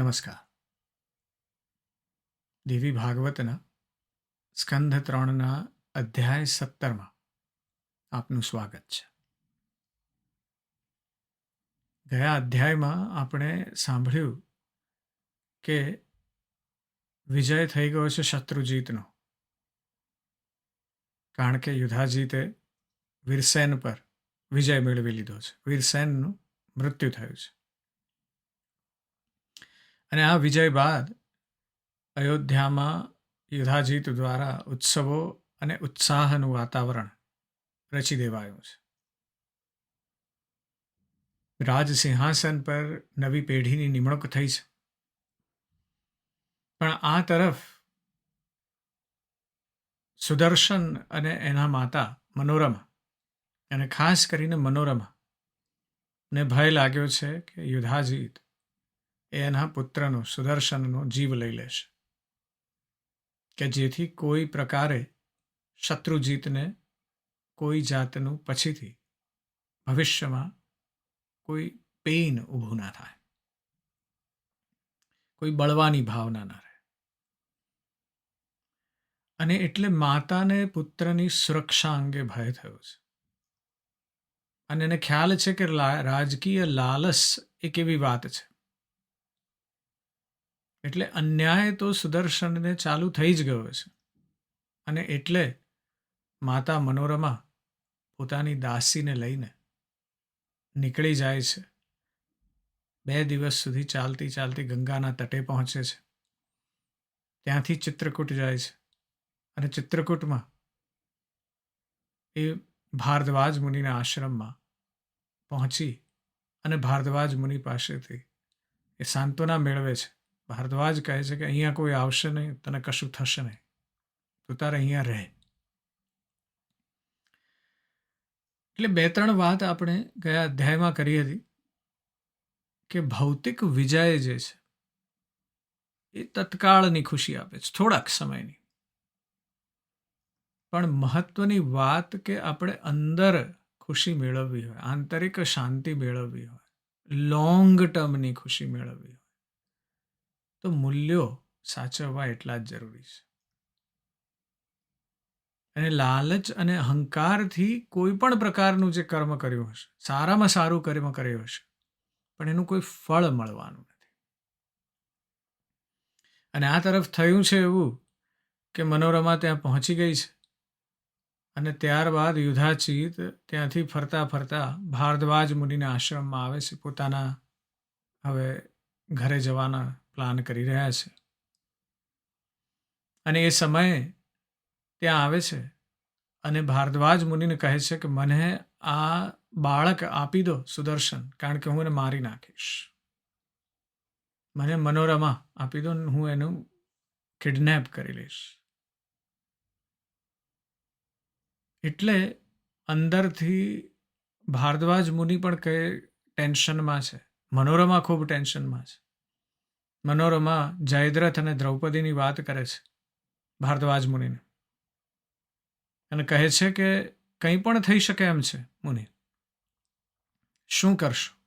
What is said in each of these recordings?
નમસ્કાર. દેવી ભાગવતના સ્કંધ ત્રણના અધ્યાય સત્તરમાં આપનું સ્વાગત છે. ગયા અધ્યાયમાં આપણે સાંભળ્યું કે વિજય થઈ ગયો છે શત્રુજીતનો. કારણ કે યુધાજીતે વીરસેન પર વિજય મેળવી લીધો છે. વીરસેનનું મૃત્યુ થયું છે. અને આ વિજય બાદ અયોધ્યામાં યુધાજીત દ્વારા ઉત્સવો અને ઉત્સાહનું વાતાવરણ રચી દેવાયું છે. રાજ સિંહાસન પર નવી પેઢીની નિમણૂક થઈ છે. પણ આ તરફ સુદર્શન અને એના માતા મનોરમા અને ખાસ કરીને મનોરમા ને ભય લાગ્યો છે કે યુધાજીત એના પુત્રનો, સુદર્શનનો જીવ લઈ લેશે કે જેથી કોઈ પ્રકારે શત્રુજીતને કોઈ જાતનું પછીથી ભવિષ્યમાં કોઈ પેઇન ઊભું ના થાય. કોઈ બળવાની ભાવના ના રહે. અને એટલે માતાને પુત્રની સુરક્ષા અંગે ભય થયો છે. અને એને ખ્યાલ છે કે રાજકીય લાલસ એક એવી વાત છે. એટલે અન્યાય તો સુદર્શનને ચાલુ થઈ જ ગયો છે. અને એટલે માતા મનોરમા પોતાની દાસીને લઈને નીકળી જાય છે. બે દિવસ સુધી ચાલતી ચાલતી ગંગાના તટે પહોંચે છે. ત્યાંથી ચિત્રકૂટ જાય છે. અને ચિત્રકૂટમાં એ ભારદ્વાજ મુનિના આશ્રમમાં પહોંચી અને ભારદ્વાજ મુનિ પાસેથી એ સાંત્વના મેળવે છે. ભારદ્વાજ કહે છે કે અહીંયા કોઈ આવશે નહીં, તને કશું થશે નહીં. તો તારે અહીંયા રહે. એટલે બે ત્રણ વાત આપણે ગયા અધ્યાયમાં કરી હતી કે ભૌતિક વિજય જે છે, એ તત્કાળની ખુશી આપે છે, થોડાક સમયની. પણ મહત્વની વાત કે આપણે અંદર ખુશી મેળવવી હોય, આંતરિક શાંતિ મેળવવી હોય લોંગ ટર્મની ખુશી મેળવવી હોય તો મૂલ્યો સાચવવા એટલા જ જરૂરી છે. અને લાલચ અને અહંકારથી કોઈ પણ પ્રકારનું જે કર્મ કર્યું હશે, સારામાં સારું કર્મ કર્યું હશે, પણ એનું કોઈ ફળ મળવાનું નથી. અને આ તરફ થયું છે એવું કે મનોરમા ત્યાં પહોંચી ગઈ છે અને ત્યારબાદ યુધાચિત ત્યાંથી ફરતા ફરતા ભારદ્વાજ મુનિના આશ્રમમાં આવે છે, પોતાના હવે ઘરે જવાના પ્લાન કરી રહ્યા છે. અને એ સમયે ત્યાં આવે છે અને ભારદ્વાજ મુનિને કહે છે કે મને આ બાળક આપી દો સુદર્શન, કારણ કે હું એને મારી નાખીશ. મને મનોરમા આપી દો હું એનું કિડનેપ કરી લઈશ. એટલે અંદરથી ભારદ્વાજ મુનિ પણ કહે ટેન્શનમાં છે. મનોરમા ખૂબ ટેન્શનમાં છે. મનોરમા જયદ્રથ અને દ્રૌપદીની વાત કરે છે ભારદ્વાજ મુનિને. અને કહે છે કે કંઈ પણ થઈ શકે એમ છે મુનિ. શું કરશો?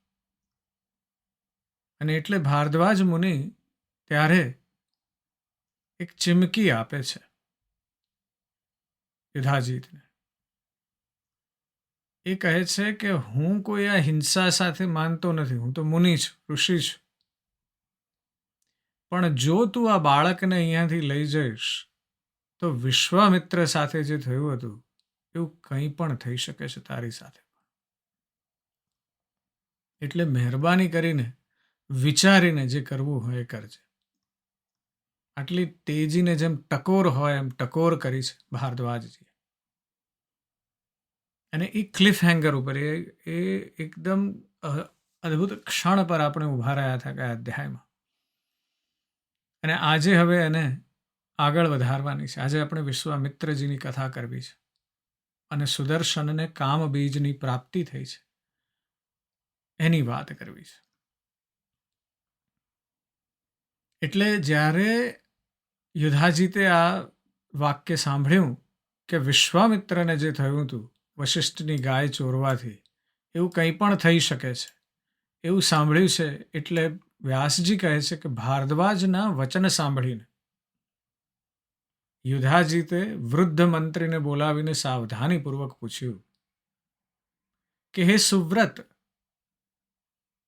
અને એટલે ભારદ્વાજ મુનિ ત્યારે એક ચીમકી આપે છે યુધાજીતને એ કહે છે કે હું કોઈ આ હિંસા સાથે માનતો નથી. હું તો મુનિ છું, ઋષિ છું. પણ જો તું આ બાળકને અહીંયાથી લઈ જઈશ, તો વિશ્વામિત્ર સાથે જે થયું હતું, એવું કંઈ પણ થઈ શકે છે તારી સાથે. એટલે મહેરબાની કરીને વિચારીને જે કરવું હોય એ કરજે. આટલી તેજીને જેમ ટકોર હોય એમ ટકોર કરી છે ભારદ્વાજજી અને એ ક્લિફ હેંગર ઉપર એ એકદમ અદ્ભુત ક્ષણ પર આપણે ઊભા રહ્યા હતા કયા અધ્યાયમાં. અને આજે હવે એને આગળ વધારવાની છે. આજે આપણે વિશ્વામિત્રજીની કથા કરવી છે અને સુદર્શનને કામ બીજની પ્રાપ્તિ થઈ છે. એની વાત કરવી છે. એટલે જ્યારે યુધાજીતે આ વાક્ય સાંભળ્યું કે વિશ્વામિત્રને જે થયું હતું, વશિષ્ઠની ગાય ચોરવાથી, એવું કંઈ પણ થઈ શકે છે. એવું સાંભળ્યું છે એટલે વ્યાસજી કહે છે કે ભારદ્વાજના વચન સાંભળીને યુધાજીતે વૃદ્ધ મંત્રીને બોલાવીને સાવધાનીપૂર્વક પૂછ્યું કે, હે સુવ્રત,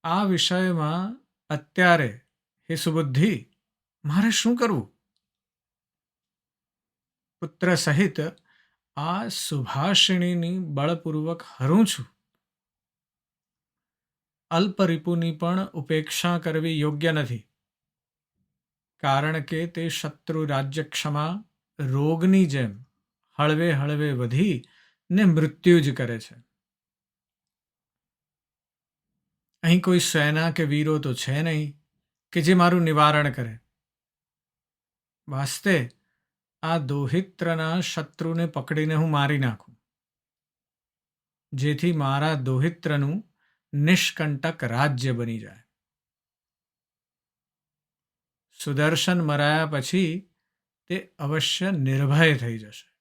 આ વિષયમાં અત્યારે હે સુબુદ્ધિ, મારે શું કરવું? પુત્ર સહિત આ સુભાષિણીની બળપૂર્વક હરું છું. અલ્પરિપુની પણ ઉપેક્ષા કરવી યોગ્ય નથી. કારણ કે તે શત્રુ રાજ્યક્ષમા રોગની જેમ હળવે હળવે વધી ને મૃત્યુ જ કરે છે. અહીં કોઈ સેના કે વીરો તો છે નહીં કે જે મારું નિવારણ કરે. વાસ્તે આ દોહિત્રના શત્રુને પકડીને હું મારી નાખું. જેથી મારા દોહિત્રનું નિષ્કંટક રાજ્ય બની જાય. સુદર્શન મરાયા પછી તે અવશ્ય નિર્ભય થઈ જશે.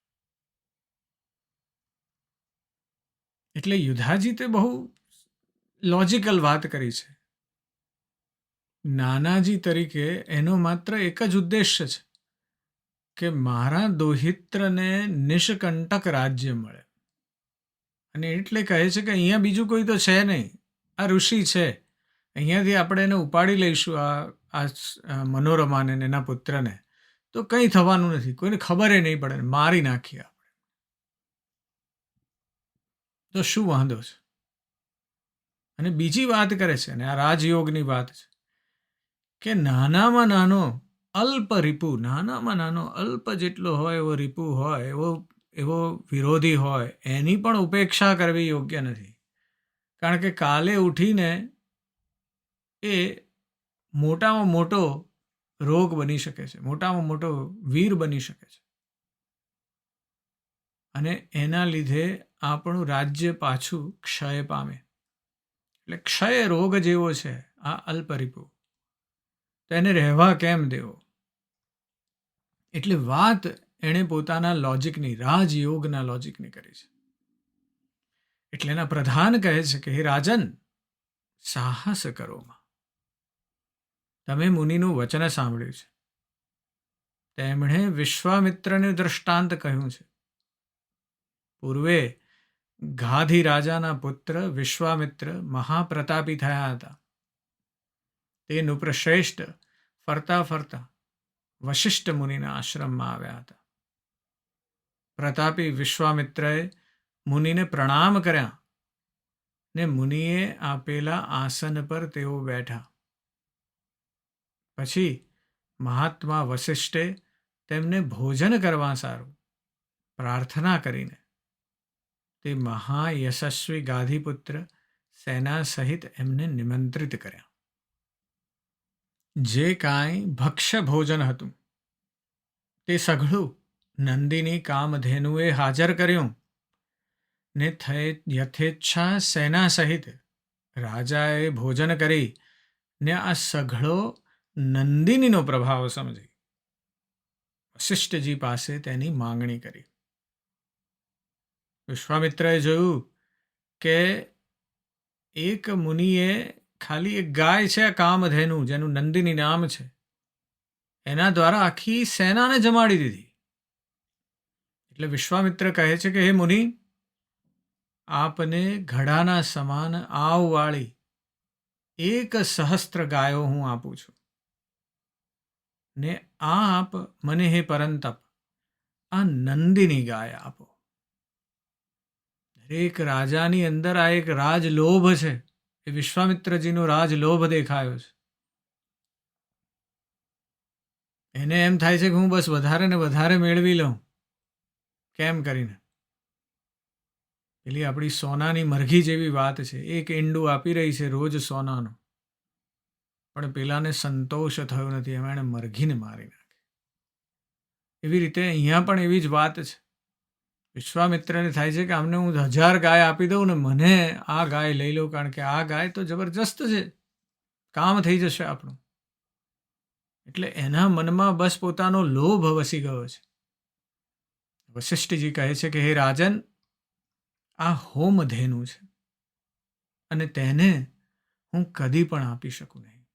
એટલે યુધાજી તે બહુ લોજિકલ વાત કરી છે. નાનાજી તરીકે એનો માત્ર એક જ ઉદ્દેશ્ય છે કે મારા દોહિત્રને નિષ્કંટક રાજ્ય મળે. અને એટલે કહે છે કે અહીંયા બીજું કોઈ તો છે નહીં. આ ઋષિ છે. અહીંયાથી આપણે એને ઉપાડી લઈશું આ આ મનોરમાને એના પુત્રને. તો કંઈ થવાનું નથી. કોઈને ખબર નહીં પડે મારી નાખીએ આપણે. તો શું વાંધો છે? અને બીજી વાત કરે છે અને આ રાજયોગની વાત છે કે નાનામાં નાનો અલ્પ રીપુ, નાનામાં નાનો અલ્પ જેટલો હોય એવો રીપુ હોય, એવો એવો વિરોધી હોય, એની પણ ઉપેક્ષા કરવી યોગ્ય નથી. કારણ કે કાલે ઉઠીને એ મોટામાં મોટો રોગ બની શકે છે, મોટામાં મોટો વીર બની શકે છે. અને એના લીધે આપણું રાજ્ય પાછું ક્ષય પામે. એટલે ક્ષય રોગ જેવો છે, આ અલ્પરિપુ. તો એને રહેવા કેમ દેવો? એટલે વાત એણે પોતાના લોજિકની રાજયોગના લોજિકની કરી છે. એટલે એના પ્રધાન કહે છે કે, હે રાજન, સાહસ કરોમાં તમે મુનિનું વચન સાંભળ્યું છે. તેમણે વિશ્વામિત્રને દૃષ્ટાંત કહ્યું છે. પૂર્વે ગાધી રાજાના પુત્ર વિશ્વામિત્ર મહાપ્રતાપી થયા હતા. તે નૃપશ્રેષ્ઠ ફરતા ફરતા વશિષ્ઠ મુનિના આશ્રમમાં આવ્યા હતા. પ્રતાપી વિશ્વામિત્રએ મુનિને પ્રણામ કર્યા ને મુનિએ આપેલા આસન પર તેઓ બેઠા. પછી મહાત્મા વશિષ્ઠે તેમને ભોજન કરવા સારું, પ્રાર્થના કરીને. તે મહાયશસ્વી ગાધીપુત્ર સેના સહિત એમને નિમંત્રિત કર્યા. જે કાંઈ ભક્ષ્ય ભોજન હતું તે સઘળું નંદીની કામધેનુએ હાજર કર્યું. ને થયે યથેચ્છા સેના સહિત રાજાએ ભોજન કરી ને આ સઘળો નંદિનીનો પ્રભાવ સમજી. વશિષ્ઠજી પાસે તેની માંગણી કરી. વિશ્વામિત્રએ જોયું કે એક મુનિએ ખાલી એક ગાય છે કામધેનુ, જેનું નંદિની નામ છે. એના દ્વારા આખી સેનાને જમાડી દીધી. એટલે વિશ્વામિત્ર કહે છે કે, હે મુનિ, આપને ઘડાના સમાન આવવાળી એક સહસ્ત્ર ગાયો હું આપું છું. ને આપ મને, હે પરંતપ, આ નંદિની ગાય આપો. દરેક રાજાની અંદર આ એક રાજલોભ છે. એ વિશ્વામિત્રજીનો રાજલોભ દેખાયો છે. એને એમ થાય છે કે, હું બસ વધારે ને વધારે મેળવી લઉં. કેમ કરીને? પેલી આપણી સોનાની મરઘી જેવી વાત છે. એક ઈંડું આપી રહી છે રોજ સોનાનું. પણ પેલાને સંતોષ થયો નથી. એમાં એણે મરઘીને મારી નાખી. એવી રીતે અહીંયા પણ એવી જ વાત છે. વિશ્વામિત્રને થાય છે કે આમને હું હજાર ગાય આપી દઉં ને મને આ ગાય લઈ લઉં કારણ કે આ ગાય તો જબરજસ્ત છે. કામ થઈ જશે આપણું. એટલે એના મનમાં બસ પોતાનો લોભ વસી ગયો છે. વશિષ્ઠજી કહે છે કે, હે રાજન, આ હોમધેનું છે અને તેને હું કદી પણ આપી શકું નહીં.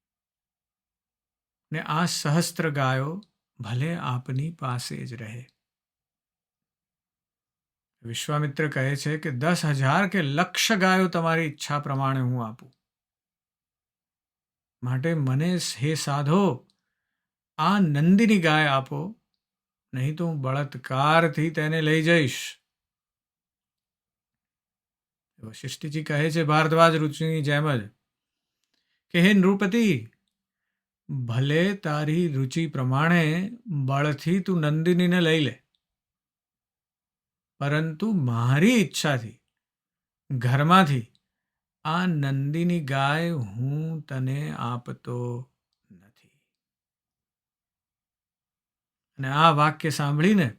ને આ સહસ્ત્ર ગાયો ભલે આપની પાસે જ રહે. વિશ્વામિત્ર કહે છે કે, દસ હજાર કે લક્ષ ગાયો તમારી ઈચ્છા પ્રમાણે હું આપું. માટે મને, હે સાધો, આ નંદીની ગાય આપો નહીં તો હું બળાત્કારથી તેને લઈ જઈશ. વશિષ્ઠજી કહે છે ભારદ્વાજ રુચિની જેમ જ કે, હે નૃપતિ, ભલે તારી રુચિ પ્રમાણે બળથી તું નંદિનીને લઈ લે, પરંતુ મારી ઈચ્છાથી, ઘરમાંથી આ નંદિની ગાય હું તને આપતો નથી અને આ વાક્ય સાંભળીને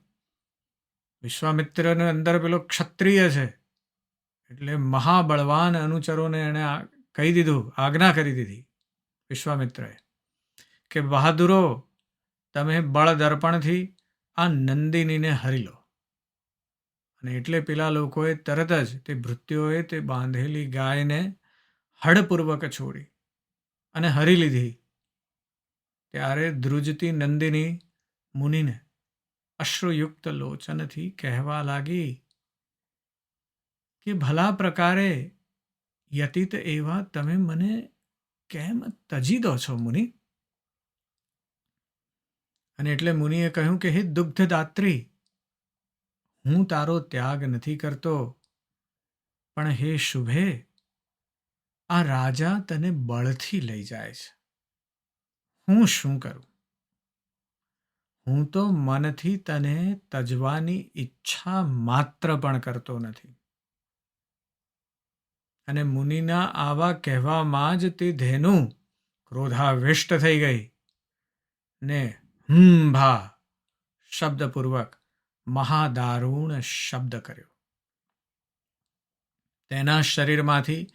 વિશ્વામિત્રને અંદર પેલો ક્ષત્રિય છે. એટલે મહાબળવાન અનુચરોને એણે કહી દીધું, આજ્ઞા કરી દીધી વિશ્વામિત્રએ કે, બહાદુરો, તમે બળ દર્પણથી આ નંદિનીને હરી લો. અને એટલે પેલા લોકોએ તરત જ તે ભૃત્યોએ તે બાંધેલી ગાયને હડપૂર્વક છોડી અને હરી લીધી. ત્યારે ધ્રુજતી નંદિની મુનિને અશ્રુયુક્ત લોચનથી કહેવા લાગી કે ભલા પ્રકારે યતિત એવા તમે મને કેમ તજી દો છો મુનિ? અને એટલે મુનિએ કહ્યું કે, હે દુગ્ધદાત્રી, હું તારો ત્યાગ નથી કરતો, પણ હે શુભે, આ રાજા તને બળથી લઈ જાય છે. હું શું કરું? હું તો મનથી તને તજવાની ઈચ્છા માત્ર પણ કરતો નથી. અને મુનિના આવા કહેવામાં જ તે ધેનું ક્રોધાવિષ્ટ થઈ ગઈ ને હમ ભા શબ્દપૂર્વક મહાદારૂણ શબ્દ કર્યો. તેના શરીરમાંથી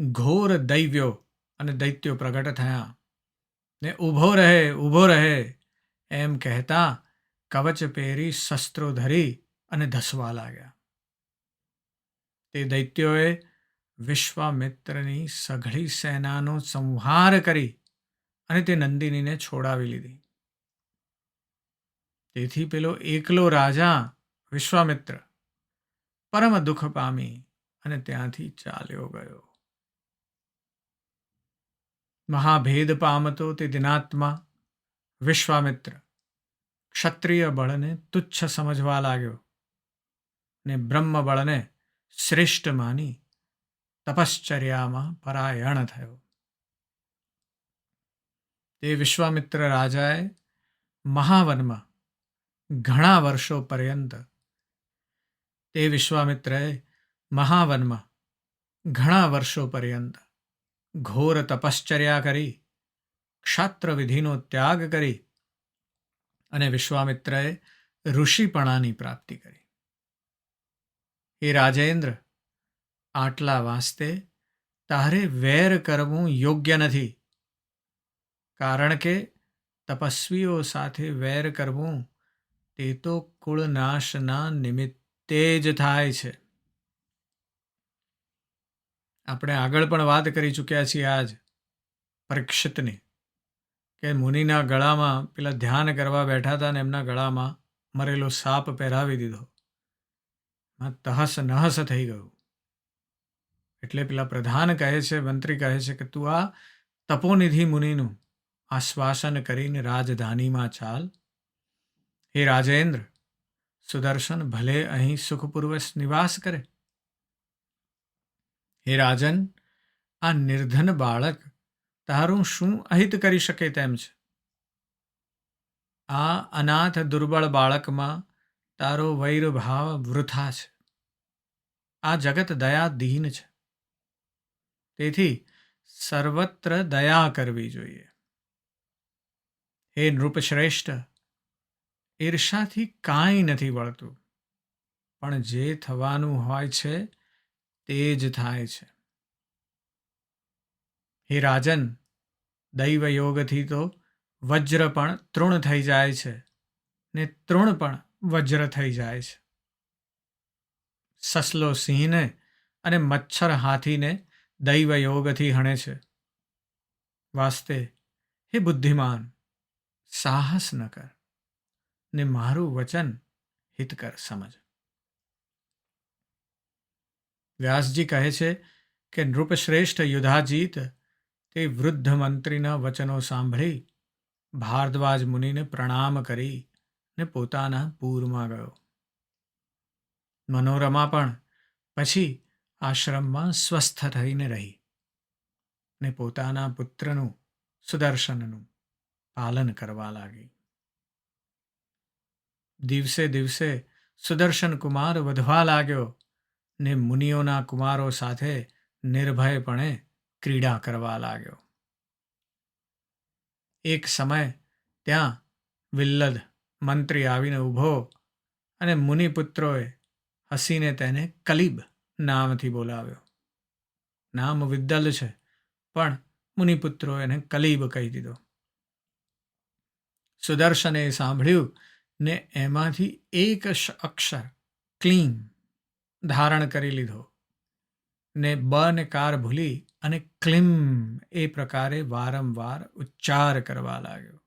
ઘોર દૈવ્યો અને દૈત્યો પ્રગટ થયા ને ઊભો રહે ઊભો રહે એમ કહેતા કવચ પહેરી શસ્ત્રો ધરી અને ધસવા લાગ્યા. તે દૈત્યોએ વિશ્વામિત્રની સઘળી સેનાનો સંહાર કરી અને તે નંદિનીને છોડાવી લીધી. તેથી પેલો એકલો રાજા વિશ્વામિત્ર પરમ દુઃખ પામી અને ત્યાંથી ચાલ્યો ગયો. મહાભેદ પામતો તે દિનાત્મા વિશ્વામિત્ર ક્ષત્રિય બળને તુચ્છ સમજવા લાગ્યો ને બ્રહ્મ બળને શ્રેષ્ઠ માની તપશ્ચર્યામાં પરાયણ થયો. તે વિશ્વામિત્ર રાજાએ મહાવનમાં ઘણા વર્ષો પર્યંત તે વિશ્વામિત્રએ મહાવનમાં ઘણા વર્ષો પર્યંત ઘોર તપશ્ચર્યા કરી ક્ષાત્ર વિધિનો ત્યાગ કરી અને વિશ્વામિત્રએ ઋષિપણાની પ્રાપ્તિ કરી. એ રાજેન્દ્ર, આટલા વાસ્તે તારે વેર કરવું યોગ્ય નથી. કારણ કે તપસ્વીઓ સાથે વેર કરવું તે તો કુળનાશના નિમિત્તે જ થાય છે. આપણે આગળ પણ વાત કરી ચૂક્યા છીએ આજ પરીક્ષિતની. કે મુનિના ગળામાં પેલા ધ્યાન કરવા બેઠા હતા ને એમના ગળામાં મરેલો સાપ પહેરાવી દીધો. તહસ નહસ થઈ ગયું. એટલે પેલા પ્રધાન કહે છે, મંત્રી કહે છે કે તું આ તપોનિધિ મુનિનું આશ્વાસન કરીને રાજધાનીમાં ચાલ. હે રાજેન્દ્ર, સુદર્શન ભલે અહીં સુખપૂર્વક નિવાસ કરે. હે રાજન, આ નિર્ધન બાળક તારું શું અહિત કરી શકે તેમ છે? આ અનાથ દુર્બળ બાળકમાં તારો વૈરભાવ વૃથા છે. આ જગત દયા દીન છે. તેથી સર્વત્ર દયા કરવી જોઈએ. હે નૃપશ્રેષ્ઠ, ઈર્ષાથી કાંઈ નથી વળતું, પણ જે થવાનું હોય છે તે જ થાય છે. હે રાજન દૈવ યોગથી તો વજ્ર પણ તૃણ થઈ જાય છે ને તૃણ પણ વજ્ર થઈ જાય છે. સસલો સિંહને અને મચ્છર હાથીને દૈવ યોગથી હણે છે. વાસ્તે, હે બુદ્ધિમાન, સાહસ ન કર ને મારું વચન હિતકર સમજ. વ્યાસજી કહે છે કે નૃપશ્રેષ્ઠ યુધાજીત તે વૃદ્ધ મંત્રીના વચનો સાંભળી ભારદ્વાજ મુનિને પ્રણામ કરી ને પોતાના પૂરમાં ગયો. મનોરમા પણ પછી આશ્રમમાં સ્વસ્થ થઈને રહી ને પોતાના પુત્રનું સુદર્શનનું પાલન કરવા લાગી. દિવસે દિવસે સુદર્શન કુમાર વધવા લાગ્યો ને મુનિઓના કુમારો સાથે નિર્ભયપણે ક્રીડા કરવા લાગ્યો. એક સમય ત્યાં વિલ્લદ મંત્રી આવીને ઊભો અને મુનિપુત્રોએ હસીને તેને કલીબ નામથી બોલાવ્યો. નામ વિદ્દલ છે, પણ મુનિપુત્રો એને કલીબ કહી દીધો. સુદર્શને સાંભળ્યું ને એમાંથી એક અક્ષર ક્લીન ધારણ કરી લીધો. ને બ ને કાર ભૂલી અને ક્લિમ એ પ્રકારે વારંવાર ઉચ્ચાર કરવા લાગ્યો.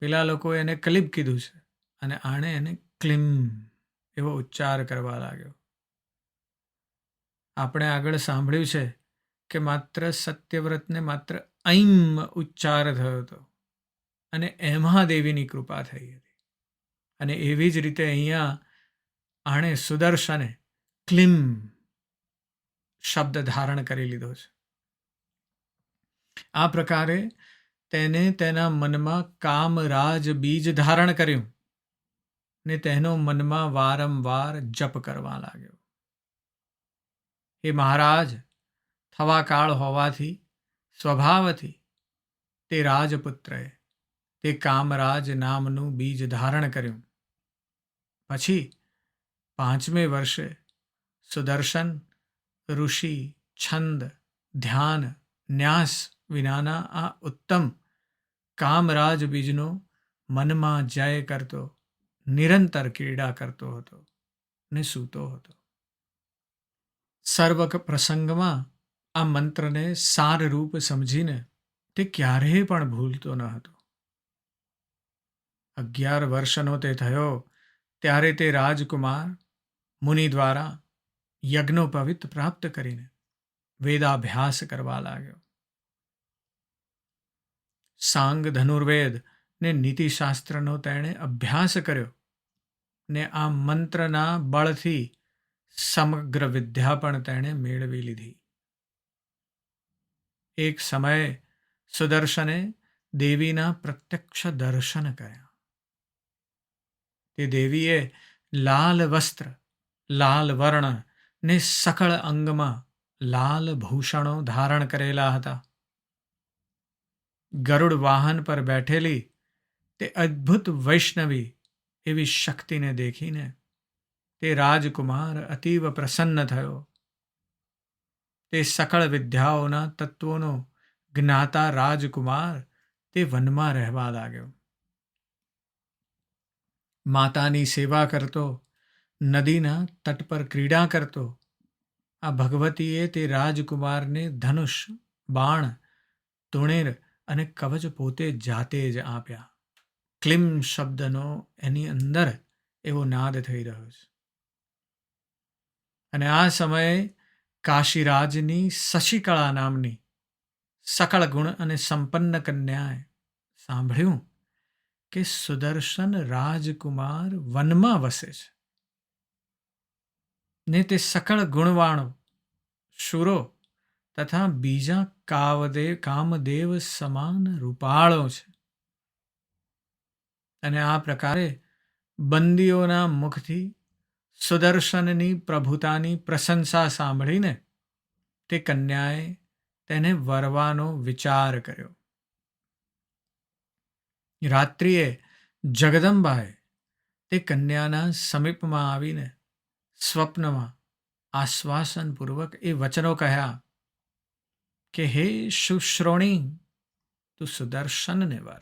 પેલા લોકો એને ક્લિપ કીધું છે અને આણે એને ક્લિમ એવો ઉચ્ચાર કરવા લાગ્યો. આપણે આગળ સાંભળ્યું છે કે માત્ર સત્યવ્રતને માત્ર ઐમ ઉચ્ચાર થયો હતો અને એમાં દેવીની કૃપા થઈ હતી. અને એવી જ રીતે અહીંયા આણે સુદર્શને ક્લિમ શબ્દ ધારણ કરી લીધો છે. આ પ્રકારે તેને તેના મનમાં કામરાજ બીજ ધારણ કર્યું ને તેનો મનમાં વારંવાર જપ કરવા લાગ્યો. એ મહારાજ, થવા કાળ હોવાથી, સ્વભાવથી તે રાજપુત્રએ તે કામરાજ નામનું બીજ ધારણ કર્યું. પછી પાંચમે વર્ષે સુદર્શન ઋષિ, છંદ, ધ્યાન, ન્યાસ વિનાના આ ઉત્તમ કામરાજ બીજનો મનમાં જય કરતો, નિરંતર ક્રીડા કરતો હતો ને સૂતો હતો. સર્વક પ્રસંગમાં આ મંત્રને સારરૂપ સમજીને તે ક્યારેય પણ ભૂલતો ન હતો. અગિયાર વર્ષનો તે થયો, ત્યારે તે રાજકુમાર મુનિ દ્વારા યજ્ઞોપવિત પ્રાપ્ત કરીને વેદાભ્યાસ કરવા લાગ્યો. સાંગ ધનુર્વેદ ને નીતિશાસ્ત્રનો તેણે અભ્યાસ કર્યો ને આ મંત્રના બળથી સમગ્ર વિદ્યા પણ તેણે મેળવી લીધી. એક સમયે સુદર્શને દેવીના પ્રત્યક્ષ દર્શન કર્યા. તે દેવીએ લાલ વસ્ત્ર, લાલ વર્ણ ને સકળ અંગમાં લાલ ભૂષણો ધારણ કરેલા હતા. ગરુડ વાહન પર બેઠેલી તે અદ્ભુત વૈષ્ણવી એવી શક્તિને દેખીને તે રાજકુમાર અતીવ પ્રસન્ન થયો. તે સકળ વિદ્યાઓના તત્વોનો જ્ઞાતા રાજકુમાર તે વનમાં રહેવા લાગ્યો. માતાની સેવા કરતો નદીના તટ પર ક્રીડા કરતો. આ ભગવતીએ તે રાજકુમારને ધનુષ, બાણ, તુણેર અને કવચ પોતે જાતે જ આપ્યા. ક્લિમ શબ્દનો એની અંદર એવો નાદ થઈ રહ્યો છે. અને આ સમયે કાશીરાજની શશિકળા નામની સકળ ગુણ અને સંપન્ન કન્યાએ સાંભળ્યું કે સુદર્શન રાજકુમાર વનમાં વસે છે. ને તે સકળ ગુણવાણો. શુરો તથા બીજા કાવદેવ કામદેવ સમાન રૂપાળો છે. અને આ પ્રકારે બંદીઓના મુખથી સુદર્શનની પ્રભુતાની પ્રશંસા સાંભળીને તે કન્યાએ તેને વરવાનો વિચાર કર્યો. રાત્રિએ જગદંબાએ તે કન્યાના સમીપમાં આવીને સ્વપ્નમાં આશ્વાસનપૂર્વક એ વચનો કહ્યા કે, હે શુશ્રોણી તું સુદર્શનને વર.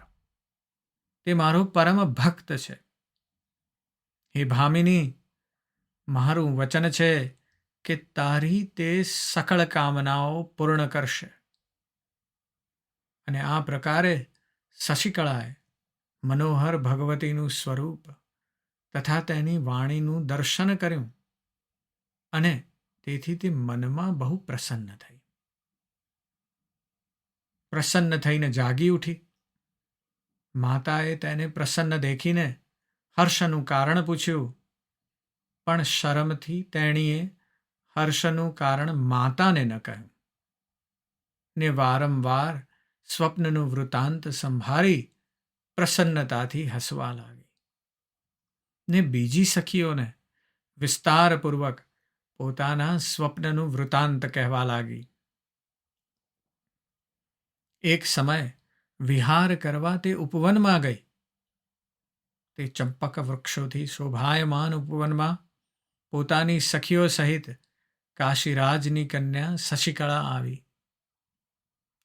તે મારો પરમ ભક્ત છે. હે ભામિની, મારું વચન છે કે તારી તે સકળ કામનાઓ પૂર્ણ કરશે. અને આ પ્રકારે શશિકળાએ મનોહર ભગવતીનું સ્વરૂપ તથા તેની વાણીનું દર્શન કર્યું. અને તેથી તે મનમાં બહુ પ્રસન્ન થઈ. પ્રસન્ન થઈને જાગી ઉઠી. માતાએ તેને પ્રસન્ન દેખીને હર્ષનું કારણ પૂછ્યું, પણ શરમથી તેણીએ હર્ષનું કારણ માતાને ન કહ્યું. ને વારંવાર સ્વપ્નનું વૃત્તાંત સંભાળી પ્રસન્નતાથી હસવા લાગી. ને બીજી સખીઓને વિસ્તારપૂર્વક પોતાના સ્વપ્નનું વૃત્તાંત કહેવા લાગી. એક સમય વિહાર કરવા તે ઉપવનમાં ગઈ. તે ચંપક વૃક્ષોથી શોભાયમાન ઉપવનમાં પોતાની સખીઓ સહિત કાશીરાજની કન્યા શશિકળા આવી.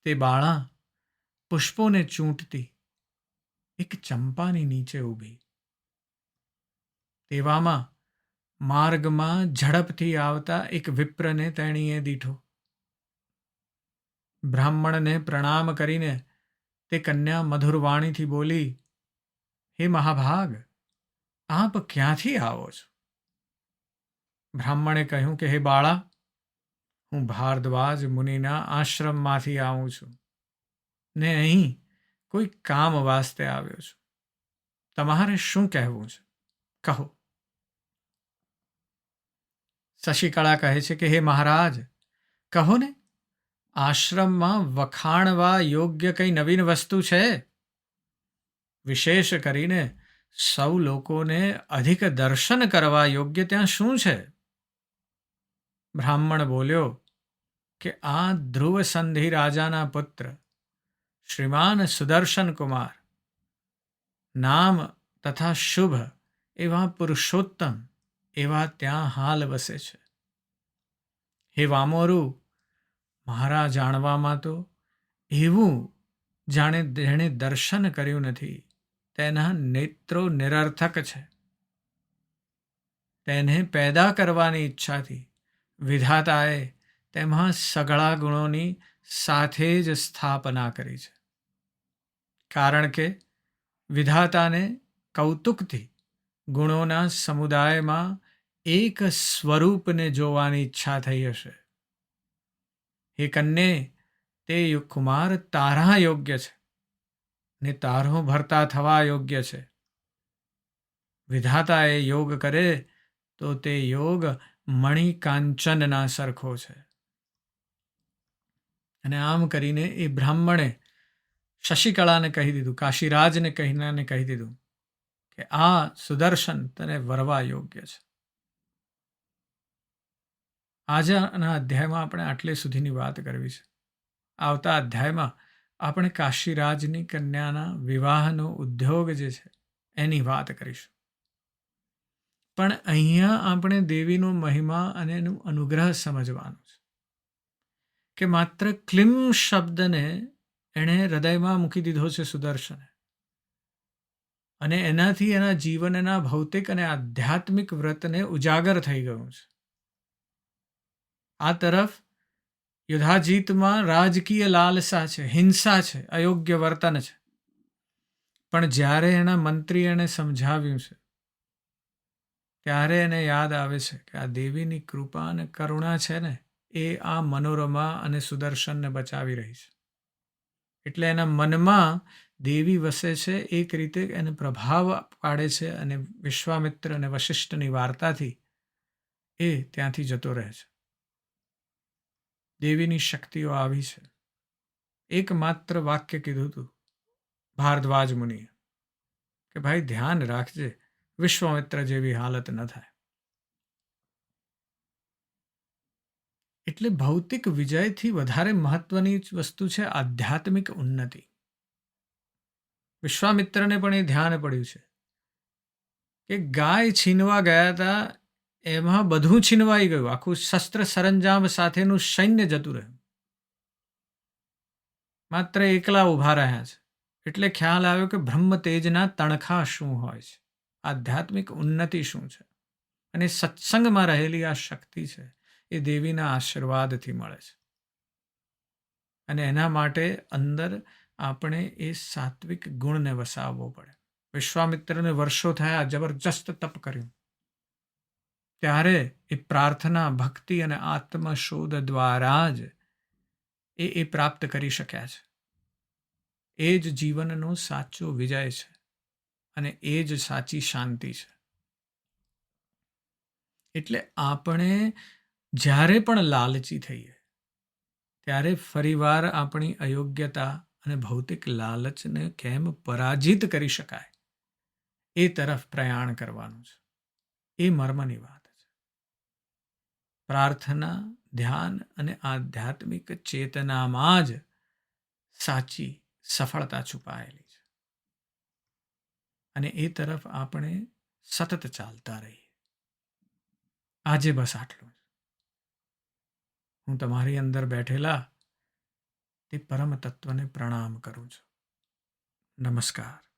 તે બાળા પુષ્પોને ચૂંટતી એક ચંપાની નીચે ઊભી. તેવામાં માર્ગમાં ઝડપથી આવતા એક વિપ્રને તેણીએ દીઠો. બ્રાહ્મણને પ્રણામ કરીને તે કન્યા મધુરવાણીથી બોલી, હે મહાભાગ, આપ ક્યાંથી આવો છો? બ્રાહ્મણે કહ્યું કે, હે બાળા, હું ભારદ્વાજ મુનિના આશ્રમમાંથી આવું છું ને અહીં કોઈ કામ વાસ્તે આવ્યો છું. તમારે શું કહેવું છે? કહો. શશિકળા કહે છે કે, હે મહારાજ, કહો ને, આશ્રમમાં વખાણવા યોગ્ય કંઈ નવીન વસ્તુ છે? વિશેષ કરીને સૌ લોકોને અધિક દર્શન કરવા યોગ્ય ત્યાં શું છે? બ્રાહ્મણ બોલ્યો કે, આ ધ્રુવ સંધિ રાજાના પુત્ર, શ્રીમાન સુદર્શન કુમાર. નામ તથા શુભ એવા પુરુષોત્તમ એવા ત્યાં હાલ વસે છે. હે વામોરું, મારા જાણવામાં તો એવું જાણે જેણે દર્શન કર્યું નથી. તેના નેત્રો નિરર્થક છે. તેને પેદા કરવાની ઈચ્છાથી વિધાતાએ તેમાં સઘળા ગુણોની સાથે જ સ્થાપના કરી છે. કારણ કે વિધાતાને કૌતુકથી ગુણોના સમુદાયમાં એક સ્વરૂપને જોવાની ઈચ્છા થઈ હશે. હે કન્ને, તે કુમાર તારા યોગ્ય છે ને તારો ભરતા થવા યોગ્ય છે. વિધાતા એ યોગ કરે તો તે યોગ મણિકાંચનના સરખો છે. અને આમ કરીને એ બ્રાહ્મણે શશિકળાને કહી દીધું, કાશીરાજને કહીને કહી દીધું કે આ સુદર્શન તને વરવા યોગ્ય છે. આજના અધ્યાયમાં આપણે આટલે સુધીની વાત કરવી છે. આવતા અધ્યાયમાં આપણે કાશીરાજની કન્યાના વિવાહનો ઉદ્યોગ જે છે, એની વાત કરીશું. પણ અહીંયા આપણે દેવીનો મહિમા અને એનું અનુગ્રહ સમજવાનું છે. કે માત્ર ક્લિમ શબ્દને એણે હૃદયમાં મૂકી દીધો છે સુદર્શને. અને એનાથી એના જીવનના ભૌતિક અને આધ્યાત્મિક વ્રતને ઉજાગર થઈ ગયું છે. આ તરફ યુદ્ધાજીતમાં રાજકીય લાલસા છે, હિંસા છે, અયોગ્ય વર્તન છે. પણ જ્યારે એના મંત્રી એને સમજાવ્યું છે, ત્યારે એને યાદ આવે છે કે આ દેવીની કૃપા અને કરુણા છે ને, એ આ મનોરમા અને સુદર્શનને બચાવી રહી છે. એટલે એના મનમાં દેવી વસે છે, એક રીતે એને પ્રભાવ પાડે છે અને વિશ્વામિત્ર અને વશિષ્ઠની વાર્તાથી એ ત્યાંથી જતો રહે છે. દેવીની શક્તિઓ આવી છે. એકમાત્ર વાક્ય કીધું હતું ભારદ્વાજ મુનિએ કે, ભાઈ, ધ્યાન રાખજે, વિશ્વામિત્ર જેવી હાલત ન થાય. એટલે ભૌતિક વિજયથી વધારે મહત્વની વસ્તુ છે આધ્યાત્મિક ઉન્નતિ. વિશ્વામિત્રને પણ એ ધ્યાન પડ્યું છે કે ગાય છીનવા ગયા હતા, એમાં બધું છીનવાઈ ગયું. આખું શસ્ત્ર સરંજામ સાથેનું સૈન્ય જતું રહ્યું. માત્ર એકલા ઊભા રહ્યા છે. એટલે ખ્યાલ આવ્યો કે બ્રહ્મ તેજના તણખા શું હોય છે? આધ્યાત્મિક ઉન્નતિ શું છે? અને સત્સંગમાં રહેલી આ શક્તિ છે, એ દેવીના આશીર્વાદથી મળે છે. અને એના માટે અંદર આપણે એ સાત્વિક ગુણને વસાવવો પડે. વિશ્વામિત્રને વર્ષો થયા જબરજસ્ત તપ કર્યું. ત્યારે એ પ્રાર્થના, ભક્તિ અને આત્મશોધ દ્વારા જ એ એ પ્રાપ્ત કરી શક્યા છે. એ જ જીવનનો સાચો વિજય છે અને એ જ સાચી શાંતિ છે. એટલે આપણે જ્યારે પણ લાલચી થઈએ, ત્યારે ફરીવાર આપણી અયોગ્યતા અને ભૌતિક લાલચને કેમ પરાજિત કરી શકાય? એ તરફ પ્રયાણ કરવાનું છે. એ મર્મની વાત છે. પ્રાર્થના, ધ્યાન અને આધ્યાત્મિક ચેતનામાં જ સાચી સફળતા છુપાયેલી છે. અને એ તરફ આપણે સતત ચાલતા રહીએ. આજે બસ આટલું હું તમારી અંદર બેઠેલા તે પરમ તત્વને પ્રણામ કરું છું. નમસ્કાર.